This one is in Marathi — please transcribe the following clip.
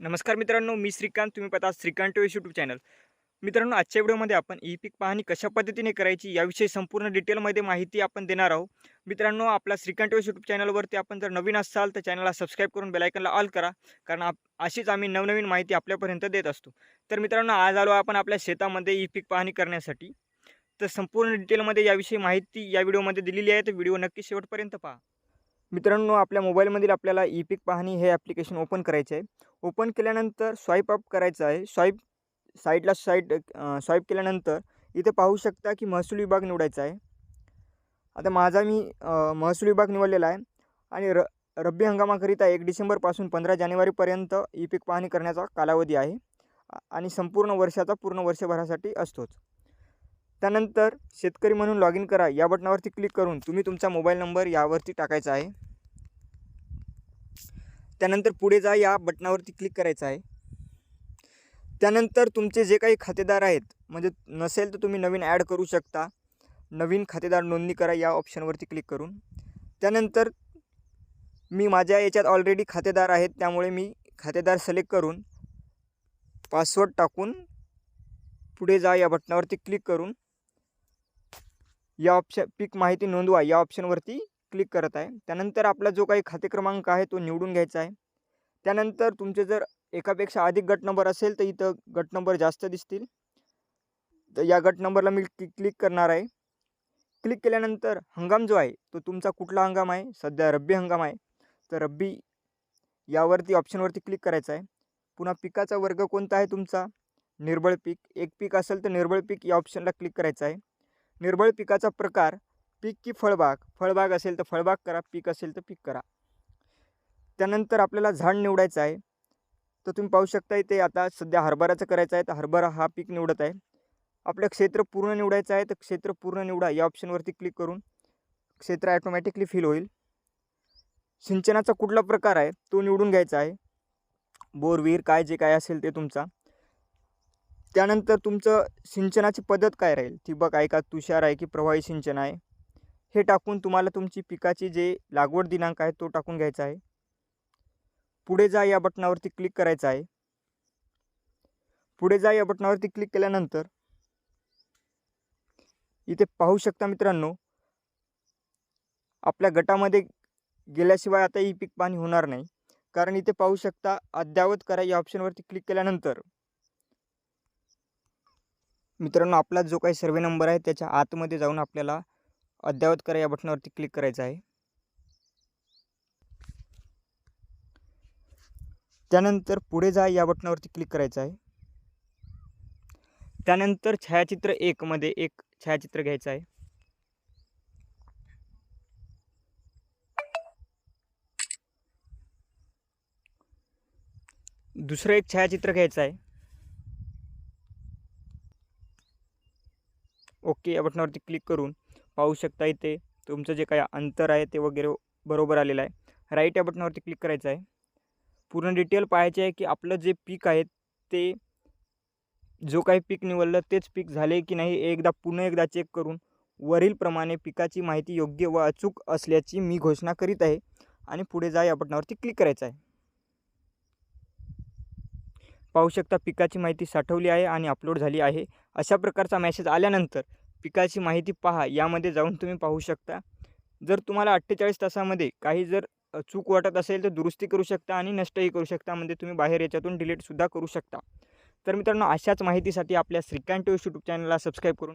नमस्कार मित्रांनो मी श्रीकांत. तुम्ही पाहता श्रीकांत टेवेश यूट्यूब चॅनल मित्रांनो आजच्या व्हिडिओमध्ये आपण ई पीक पाहणी कशा पद्धतीने करायची याविषयी संपूर्ण डिटेलमध्ये माहिती आपण देणार आहोत. मित्रांनो आपला श्रीकांत टेवेश यूट्यूब चॅनलवरती आपण जर नवीन असाल तर चॅनलला सबस्क्राईब करून बेलायकनला ऑल करा. कारण आप अशीच आम्ही नवनवीन माहिती आपल्यापर्यंत देत असतो. तर मित्रांनो आज आलो आपण आपल्या शेतामध्ये ई पीक पाहणी करण्यासाठी. तर संपूर्ण डिटेलमध्ये याविषयी माहिती या व्हिडिओमध्ये दिलेली आहे तर व्हिडिओ नक्की शेवटपर्यंत पहा. मित्रांनो आपल्या मोबाईलमधील आपल्याला ई पीक पाहणी हे ॲप्लिकेशन ओपन करायचे आहे. ओपन केल्यानंतर स्वाईप अप करायचं आहे. स्वाईप साईडला साईड स्वाईप केल्यानंतर इथे पाहू शकता की महसूल विभाग निवडायचा आहे. आता माझा मी महसूल विभाग निवडलेला आहे आणि र रब्बी हंगामाकरिता एक डिसेंबरपासून पंधरा जानेवारीपर्यंत ई पीक पाहणी करण्याचा कालावधी आहे. आणि संपूर्ण वर्षाचा पूर्ण वर्षभरासाठी असतोच. त्यानंतर शेतकरी म्हणून लॉग इन करा. या बटनावरती क्लिक करून तुम्ही तुमचा मोबाईल नंबर यावरती टाकायचा आहे. त्यानंतर पुढे जा या बटनावरती क्लिक करायचं आहे. त्यानंतर तुमचे जे काही खातेदार आहेत म्हणजे नसेल तर तुम्ही नवीन ॲड करू शकता. नवीन खातेदार नोंदणी करा या ऑप्शनवरती क्लिक करून. त्यानंतर मी माझ्या याच्यात ऑलरेडी खातेदार आहेत त्यामुळे मी खातेदार सिलेक्ट करून पासवर्ड टाकून पुढे जा या बटनावरती क्लिक करून या ऑप्शन पीक माहिती नोंदवा या ऑप्शनवरती क्लिक करत आहे. त्यानंतर आपला जो काही खाते क्रमांक आहे तो निवडून घ्यायचा आहे. त्यानंतर तुमचे जर एकापेक्षा अधिक गट नंबर असेल तर इथं गट नंबर जास्त दिसतील. तर या गट नंबरला मी क्लिक क्लिक करणार आहे. क्लिक केल्यानंतर हंगाम जो आहे तो तुमचा कुठला हंगाम आहे? सध्या रब्बी हंगाम आहे. तर रब्बी यावरती ऑप्शनवरती क्लिक करायचा आहे. पुन्हा पिकाचा वर्ग कोणता आहे तुमचा? निर्बळ पीक. एक पीक असेल तर निर्बळ पीक या ऑप्शनला क्लिक करायचं आहे. निर्बळ पिकाचा प्रकार पीक की फळबाग. फळबाग असेल तर फळबाग करा पीक असेल तर पीक करा. त्यानंतर आपल्याला झाड निवडायचं आहे. तर तुम्ही पाहू शकता इथे आता सध्या हरभराचं करायचं आहे. तर हरभरा हा पीक निवडत आहे. आपलं क्षेत्र पूर्ण निवडायचं आहे. तर क्षेत्र पूर्ण निवडा. या ऑप्शनवरती क्लिक करून क्षेत्र ॲटोमॅटिकली फिल होईल. सिंचनाचा कुठला प्रकार आहे? तो निवडून घ्यायचा आहे. बोर विहीर काय जे काय असेल ते तुमचा. त्यानंतर तुमचं सिंचनाची पद्धत काय राहील? ठिबक आहे का? तुषार आहे की प्रवाही सिंचन आहे? हे टाकून तुम्हाला तुमची पिकाची जे लागवड दिनांक आहे तो टाकून घ्यायचा आहे. पुढे जा या बटनावरती क्लिक करायचं आहे. पुढे जा या बटनावरती क्लिक केल्यानंतर इथे पाहू शकता मित्रांनो आपल्या गटामध्ये गेल्याशिवाय आता ही पीक पाणी होणार नाही. कारण इथे पाहू शकता अद्ययावत करा या ऑप्शनवरती क्लिक केल्यानंतर. मित्रांनो आपला जो काही सर्वे नंबर आहे त्याच्या आतमध्ये जाऊन आपल्याला अद्यावत करा या बटनावरती क्लिक करायचं आहे. त्यानंतर पुढे जा या बटनावरती क्लिक करायचं आहे. त्यानंतर छायाचित्र एकमध्ये एक छायाचित्र घ्यायचं आहे. दुसरं एक छायाचित्र घ्यायचं आहे. ओके या बटनावरती क्लिक करून पाहू शकता इथे तुमचं जे काही अंतर आहे ते वगैरे बरोबर आलेलं आहे. राईट या बटनावरती क्लिक करायचं आहे. पूर्ण डिटेल पाहायचे आहे की आपलं जे पीक आहे ते जो काही पीक निवडलं तेच पीक झाले की नाही एकदा पुन्हा एकदा चेक करून वरीलप्रमाणे पिकाची माहिती योग्य व अचूक असल्याची मी घोषणा करीत आहे आणि पुढे जा या बटनावरती क्लिक करायचं आहे. पाहू शकता पिकाची माहिती साठवली आहे आणि अपलोड झाली आहे. अशा प्रकारचा मॅसेज आल्यानंतर पिकाची माहिती पहा यामध्ये जाऊन तुम्ही पाहू शकता. जर तुम्हाला अठ्ठेचाळीस तासामध्ये काही जर चूक वाटत असेल तर दुरुस्ती करू शकता आणि नष्टही करू शकता. म्हणजे तुम्ही बाहेर याच्यातून डिलीटसुद्धा करू शकता. तर मित्रांनो अशाच माहितीसाठी आपल्या श्रीकांत यूट्यूब चॅनलला सबस्क्राईब करून